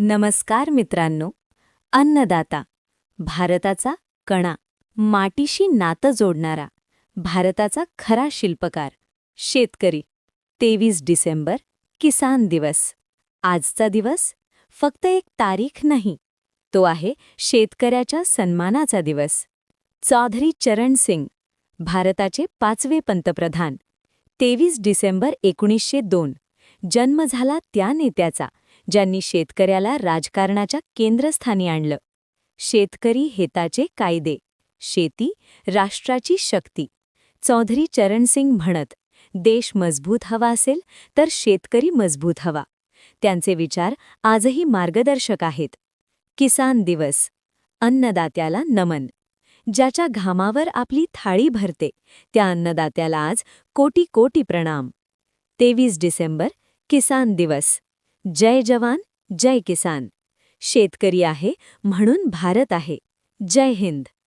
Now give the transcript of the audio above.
नमस्कार मित्रांनो अन्नदाता भारताचा कणा माटीशी नातं जोडणारा भारताचा खरा शिल्पकार शेतकरी तेवीस डिसेंबर किसान दिवस. आजचा दिवस फक्त एक तारीख नाही तो आहे शेतकऱ्याच्या सन्मानाचा दिवस. चौधरी चरण सिंग भारताचे पाचवे पंतप्रधान तेवीस डिसेंबर एकोणीसशे दोन जन्म झाला त्या नेत्याचा ज्यांनी शेतकऱ्याला राजकारणाच्या केंद्रस्थानी आणलं. शेतकरी हेताचे कायदे. शेती राष्ट्राची शक्ती. चौधरी चरणसिंग म्हणत देश मजबूत हवा असेल तर शेतकरी मजबूत हवा. त्यांचे विचार आजही मार्गदर्शक आहेत. किसान दिवस. अन्नदात्याला नमन. ज्याच्या घामावर आपली थाळी भरते त्या अन्नदात्याला आज कोटी कोटी प्रणाम. तेवीस डिसेंबर किसान दिवस. जय जवान जय किसान. शेतकरी आहे म्हणून भारत आहे. जय हिंद.